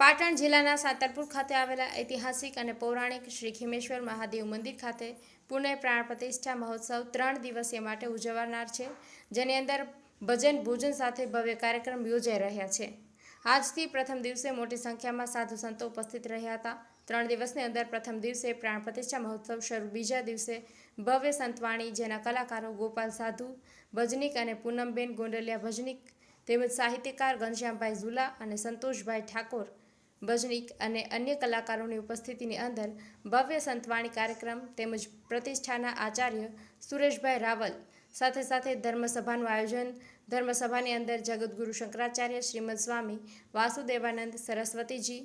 પાટણ જિલ્લાના સાતરપુર ખાતે આવેલા ઐતિહાસિક અને પૌરાણિક શ્રી ખીમેશ્વર મહાદેવ મંદિર ખાતે પુનઃ પ્રાણ પ્રતિષ્ઠા મહોત્સવ ત્રણ દિવસીય માટે ઉજવનાર છે, જેની અંદર ભજન ભોજન સાથે ભવ્ય કાર્યક્રમ યોજાઈ રહ્યા છે. આજથી પ્રથમ દિવસે મોટી સંખ્યામાં સાધુ સંતો ઉપસ્થિત રહ્યા હતા. ત્રણ દિવસની અંદર પ્રથમ દિવસે પ્રાણ પ્રતિષ્ઠા મહોત્સવ શરૂ, બીજા દિવસે ભવ્ય સંતવાણી, જેના કલાકારો ગોપાલ સાધુ, ભજનિક અને પૂનમબેન ગોંડલિયા ભજનિક, તેમજ સાહિત્યકાર ઘનશ્યામભાઈ ઝુલા અને સંતોષભાઈ ઠાકોર ભજનિક અને અન્ય કલાકારોની ઉપસ્થિતિની અંદર ભવ્ય સંતવાણી કાર્યક્રમ તેમજ પ્રતિષ્ઠાના આચાર્ય સુરેશભાઈ રાવલ સાથે સાથે ધર્મસભાનું આયોજન, ધર્મસભાની અંદર જગદગુરુ શંકરાચાર્ય, શ્રીમદ સ્વામી વાસુદેવાનંદ સરસ્વતીજી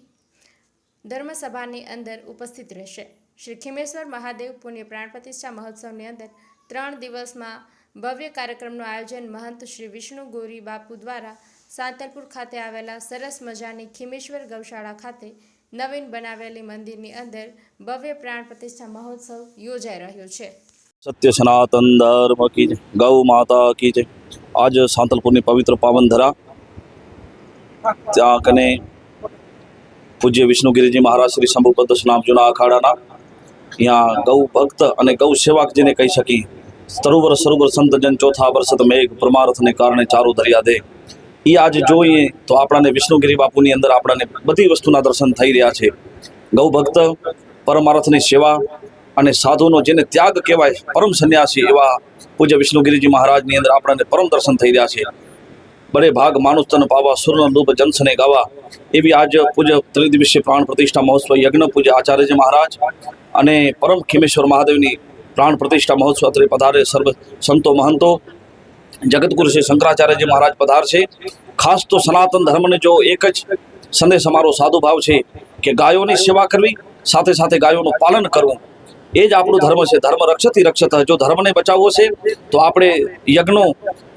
ધર્મસભાની અંદર ઉપસ્થિત રહેશે. શ્રી ખીમેશ્વર મહાદેવ પુણ્ય પ્રાણ પ્રતિષ્ઠા મહોત્સવની અંદર ત્રણ દિવસમાં ભવ્ય કાર્યક્રમનું આયોજન મહંત શ્રી વિષ્ણુ ગોરી બાપુ દ્વારા સાંતલપુર ખાતે આવેલા સરસ મજાની ખીમેશ્વર ગૌશાળા ખાતે નવીન બનાવેલી મંદિરની અંદર ભવ્ય પ્રાણ પ્રતિષ્ઠા મહોત્સવ યોજાઈ રહ્યો છે. સત્ય સનાતન ધર્મ કી ગૌ માતા કી જય. આજ સાંતલપુરની પવિત્ર પાવન ધરા, ત્યાં કને પૂજ્ય વિષ્ણુગીરીજી મહારાજ શ્રી શંભુપદ નામ જૂના અખાડાના અહીંયા ગૌ ભક્ત અને ગૌ સેવક જેને કહી શકી સરોવર સરોવર સંત જન ચોથા વર્ષત મેઘ પરમાર્થને કારણે ચારો દરિયા દે. એ આજે જોઈએ તો આપણાને વિષ્ણુગીરી બાપુની અંદર આપણાને બધી વસ્તુના દર્શન થઈ રહ્યા છે. ગૌ ભક્ત, પરમાર્થની સેવા અને સાધુનો જેને ત્યાગ કહેવાય પરમ સંન્યાસી એવા પૂજ્ય વિષ્ણુગીરીજી મહારાજની અંદર આપણને પરમ દર્શન થઈ રહ્યા છે. બરે ભાગ માનુસ તન પાવા સુરનો રૂપ જનસને ગાવા એવી આજ પૂજ્ય ત્રિદિવસીય પ્રાણ પ્રતિષ્ઠા મહોત્સવ યજ્ઞ પૂજ્ય આચાર્યજી મહારાજ અને પરમ ખીમેશ્વર મહાદેવની પ્રાણ પ્રતિષ્ઠા મહોત્સવ અત્રે પધારે સર્વ સંતો મહંતો જગતગુરુ શ્રી શંકરાચાર્યજી મહારાજ પધાર છે. ખાસ તો સનાતન ધર્મને જો એક જ સંદેશ અમારો સાદો ભાવ છે કે ગાયોની સેવા કરવી, સાથે સાથે ગાયોનું પાલન કરવું. એ જ આપણું ધર્મ છે. ધર્મ રક્ષતી રક્ષત. જો ધર્મને બચાવવો છે, તો આપણે યજ્ઞો,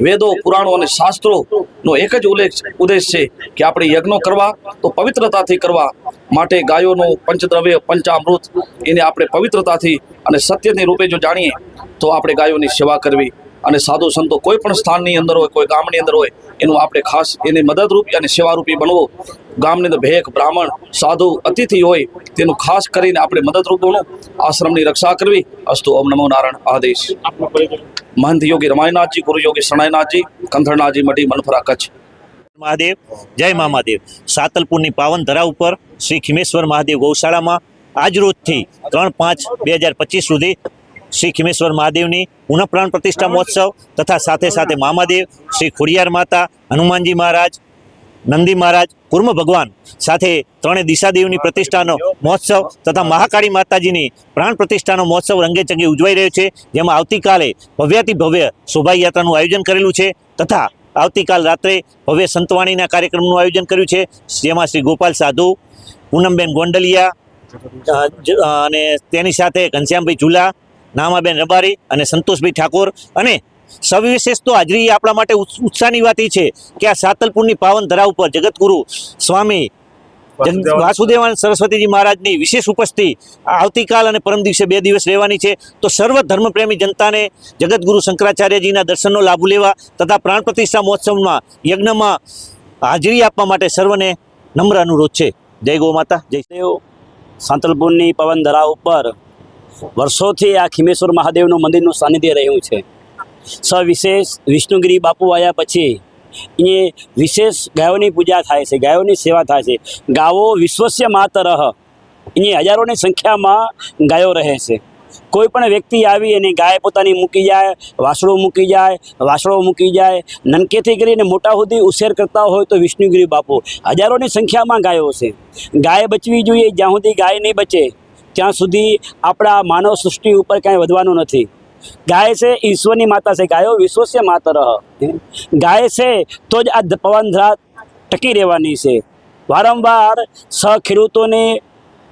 વેદો, પુરાણો અને શાસ્ત્રોનો એક જ ઉલ્લેખ ઉદ્દેશ છે કે આપણે યજ્ઞો કરવા, તો પવિત્રતાથી કરવા માટે ગાયોનું પંચદ્રવ્ય, પંચામૃત, એને આપણે પવિત્રતાથી અને સત્યની રૂપે જો જાણીએ, તો આપણે ગાયોની સેવા કરવી. અને સાધુ સંતો કોઈ પણ સ્થાનની અંદર હોય, કોઈ ગામની અંદર હોય, એનું આપણે ખાસ એને મદદરૂપી અને સેવારૂપી બનવો. ગામની અંદર ભેખ, બ્રાહ્મણ, સાધુ, અતિથિ હોય, તેનું ખાસ કરીને આપણે મદદરૂપ બનવું. આશ્રમની રક્ષા કરવી. અસ્તુ ઓમ નમો નારાયણ આદેશ. મહંત યોગી રમાયનાથજી ગુરુ યોગી શણાયનાથજી કંથરનાથજી, મઢી મનફરા કચ્છ. મહાદેવ, જય મા મહાદેવ. સાતલપુરની પાવન ધરા ઉપર શ્રી ખીમેશ્વર મહાદેવ ગૌશાળામાં આજ રોજથી ત્રણ પાંચ બે હજાર પચીસ સુધી શ્રી ખીમેશ્વર મહાદેવની પુનઃપ્રાણ પ્રતિષ્ઠા મહોત્સવ તથા સાથે સાથે મામાદેવ શ્રી ખોડિયાર માતા, હનુમાનજી મહારાજ, નંદી મહારાજ, કુર્મ ભગવાન સાથે ત્રણેય દિશાદેવની પ્રતિષ્ઠાનો મહોત્સવ તથા મહાકાળી માતાજીની પ્રાણ પ્રતિષ્ઠાનો મહોત્સવ રંગેચંગે ઉજવાઈ રહ્યો છે. જેમાં આવતીકાલે ભવ્યાતિ ભવ્ય શોભાયાત્રાનું આયોજન કરેલું છે તથા આવતીકાલ રાત્રે ભવ્ય સંતવાણીના કાર્યક્રમનું આયોજન કર્યું છે. જેમાં શ્રી ગોપાલ સાધુ, પૂનમબેન ગોંડલિયા અને તેની સાથે ઘનશ્યામભાઈ ઝુલા નામાબેન રબારી અને સંતોષભાઈ ઠાકોર. અને સવિશેષ તો હાજરી આપણા માટે ઉત્સ- ઉત્સાહની વાત એ છે કે આ સાતલપુરની પાવન ધરા ઉપર જગતગુરુ સ્વામી વાસુદેવાન. સરસ્વતીજી મહારાજની વિશેષ ઉપસ્થિતિ આવતીકાલ અને પરમ દિવસે બે દિવસ રહેવાની છે. તો સર્વ ધર્મપ્રેમી જનતાને જગતગુરુ શંકરાચાર્યજીના દર્શનનો લાભ લેવા તથા પ્રાણ પ્રતિષ્ઠા મહોત્સવમાં યજ્ઞમાં હાજરી આપવા માટે સર્વને નમ્ર અનુરોધ છે. જય ગૌ માતા જય દેવ સાંતલપુરની પવન ધરા ઉપર વર્ષોથી આ ખીમેશ્વર મહાદેવનું મંદિરનું સાનિધ્ય રહ્યું છે. સવિશેષ વિષ્ણુગીરી બાપુ આવ્યા પછી એ વિશેષ ગાયોની પૂજા થાય છે, ગાયોની સેવા થાય છે. ગાવો વિશ્વસ્ય માતર. એ હજારોની સંખ્યામાં ગાયો રહે છે. કોઈ પણ વ્યક્તિ આવી અને ગાય પોતાની મૂકી જાય વાસળો મૂકી જાય વાસળો મૂકી જાય, નનકેથી કરીને મોટા સુધી ઉછેર કરતા હોય તો વિષ્ણુગીરી બાપુ. હજારોની સંખ્યામાં ગાયો છે. ગાય બચવી જોઈએ જ્યાં સુધી ગાય નહીં બચે. ત્યાં સુધી આપણા માનવ સૃષ્ટિ ઉપર કાંઈ વધવાનું નથી. ગાય છે, ઈશ્વરની માતા છે. ગાયો વિશ્વસ્ય માતર. ગાય છે, તો જ આ ધ- પવનધરા ટકી રહેવાની છે. વારંવાર સહ ખેડૂતોને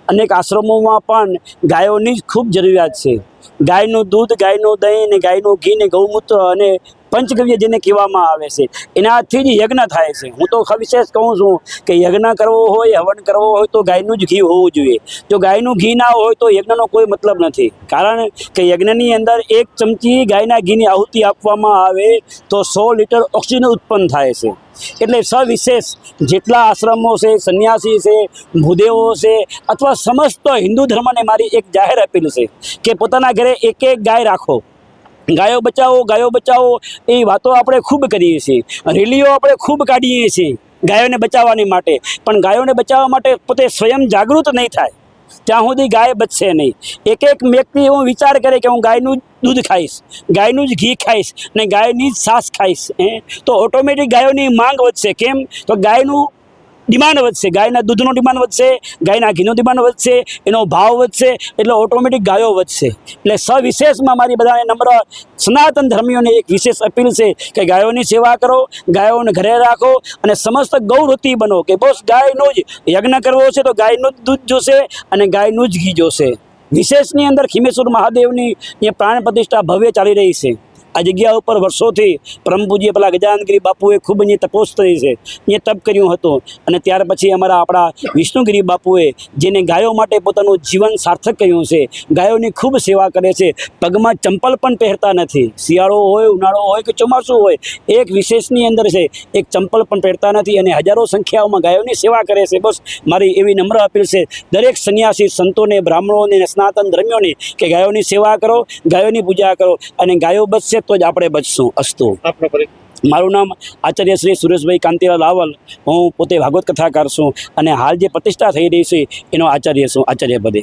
અનેક આશ્રમોમાં પણ ગાયોની જ ખૂબ જરૂરિયાત છે. ગાયનું દૂધ, ગાયનું દહીં ને ગાયનું ઘી ને ગૌમૂત્ર અને પંચગવ્ય જેને કહેવામાં આવે છે. એનાથી જ યજ્ઞ થાય છે. હું તો વિશેષ કહું છું કે યજ્ઞ કરવો હોય, હવન કરવો હોય તો ગાયનું જ ઘી હોવું જોઈએ. જો ગાયનું ઘી ના હોય તો યજ્ઞનો કોઈ મતલબ નથી. કારણ કે યજ્ઞની અંદર એક ચમચી ગાયના ઘીની આહુતિ આપવામાં આવે તો સો લીટર ઓક્સિજન ઉત્પન્ન થાય છે. એટલે સવિશેષ જેટલા આશ્રમો છે, સંન્યાસી છે, ભૂદેવો છે અથવા સમસ્ત હિન્દુ ધર્મને મારી એક જાહેર અપીલ છે કે પોતાના ઘરે એક એક ગાય રાખો. ગાયો બચાવો ગાયો બચાવો, એ વાતો આપણે ખૂબ કરીએ છીએ. રેલીઓ આપણે ખૂબ કાઢીએ છીએ ગાયોને બચાવવાની માટે. પણ ગાયોને બચાવવા માટે પોતે સ્વયં જાગૃત નહીં થાય. ત્યાં સુધી ગાય બચશે નહીં. એક એક વ્યક્તિ એવો વિચાર કરે કે હું ગાયનું દૂધ ખાઈશ, ગાયનું જ ઘી ખાઈશ, ને ગાયની જ છાશ ખાઈશ એ તો ઓટોમેટિક ગાયોની માંગ વધશે. કેમ? તો ગાયનું ડિમાન્ડ વધશે, ગાયના દૂધનો ડિમાન્ડ વધશે, ગાયના ઘીનો ડિમાન્ડ વધશે, એનો ભાવ વધશે, એટલે ઓટોમેટિક ગાયો વધશે. એટલે સવિશેષમાં મારી બધાને નમ્ર સનાતન ધર્મીઓને એક વિશેષ અપીલ છે કે ગાયોની સેવા કરો, ગાયોને ઘરે રાખો અને સમસ્ત ગૌરતી બનો કે બસ ગાયનો જ યજ્ઞ કરવો છે તો ગાયનું જ દૂધ જોશે અને ગાયનું જ ઘી જોશે. વિશેષની અંદર ખીમેશ્વર મહાદેવની એ પ્રાણ પ્રતિષ્ઠા ભવ્ય ચાલી રહી છે. આ જગ્યા ઉપર વર્ષોથી પરમ પૂજ્ય પેલા ગજાનગીરી બાપુએ ખૂબ અહીંયા તપોસ કરી છે. અહીંયા તપ કર્યું હતું અને ત્યાર પછી અમારા આપણા વિષ્ણુગીરી બાપુએ જેને ગાયો માટે પોતાનું જીવન સાર્થક કર્યું છે, ગાયોની ખૂબ સેવા કરે છે, પગમાં ચંપલ પણ પહેરતા નથી. શિયાળો હોય, ઉનાળો હોય કે ચોમાસું હોય, એક વિશેષની અંદર છે, એક ચંપલ પણ પહેરતા નથી અને હજારો સંખ્યાઓમાં ગાયોની સેવા કરે છે. બસ મારી એવી નમ્ર અપીલ છે, દરેક સંન્યાસી સંતોને, બ્રાહ્મણોને, સનાતન ધર્મીઓને કે ગાયોની સેવા કરો, ગાયોની પૂજા કરો અને ગાયો બચશે તો જ આપણે બચશું અસ્તુ. મારું નામ આચાર્ય શ્રી સુરેશભાઈ કાંતિલાલ રાવલ. હું પોતે ભાગવત કથાકાર છું અને હાલ જે પ્રતિષ્ઠા થઈ રહી છે એનો આચાર્ય છું આચાર્ય પદે.